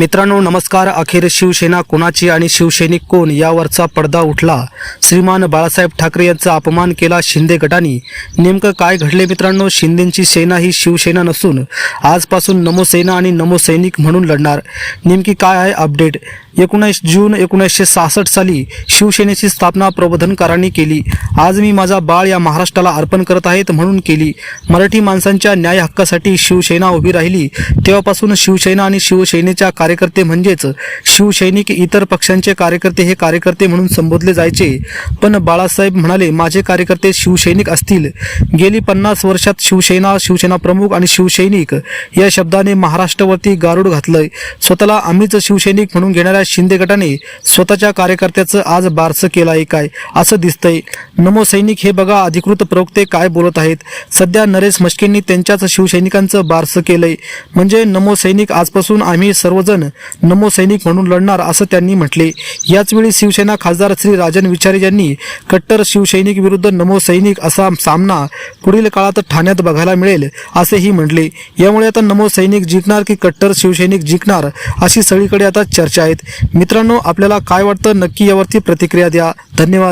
मित्रांनो नमस्कार. अखेर शिवसेना कोणाची आणि शिवसैनिक कोण यावरचा पडदा उठला? श्रीमान बाळासाहेब ठाकरे यांचा अपमान केला शिंदे गटाने. नेमकं काय घडले मित्रांनो? शिंदेंची सेना ही शिवसेना नसून आजपासून नमो सेना आणि नमो सैनिक म्हणून लढणार. नेमकी काय आहे अपडेट? एकोणीस जून एकोणीसशे सहासष्ट साली शिवसेनेची स्थापना प्रबोधनकारांनी केली. आज मी माझा बाळ या महाराष्ट्राला अर्पण करत आहेत म्हणून केली. मराठी माणसांच्या न्याय हक्कासाठी शिवसेना उभी राहिली. तेव्हापासून शिवसेना आणि शिवसेनेच्या कार्यकर्ते म्हणजेच शिवसैनिक इतर पक्षांचे कार्यकर्ते हे कार्यकर्ते म्हणून संबोधले जायचे. पण बाळासाहेब म्हणाले माझे कार्यकर्ते शिवसैनिक असतील. गेली पन्नास वर्षात शिवसेना शिवसेना प्रमुख आणि शिवसैनिक या शब्दाने महाराष्ट्रावरती गारुड घातलंय. स्वतःला आम्हीच शिवसैनिक म्हणून घेणाऱ्या शिंदे गटाने स्वतःच्या कार्यकर्त्याचं आज बारसं केलं आहे काय? असं दिसतंय. नमो सैनिक हे बघा अधिकृत प्रवक्ते काय बोलत आहेत? सध्या नरेश मस्केंनी त्यांच्याच शिवसैनिकांचं बारसं केलंय. म्हणजे नमो सैनिक आजपासून आम्ही सर्वजण नमो सैनिक म्हणून लढणार असं त्यांनी म्हटले. याचवेळी शिवसेना खासदार श्री राजन विचारे यांनी कट्टर शिवसैनिक विरुद्ध नमो सैनिक असा सामना पुढील काळात ठाण्यात बघायला मिळेल असेही म्हटले. यामुळे आता नमो सैनिक जिंकणार की कट्टर शिवसैनिक जिंकणार अशी सगळीकडे आता चर्चा आहेत. मित्रांनो आपल्याला काय वाटतं? नक्की यावरती प्रतिक्रिया द्या. धन्यवाद.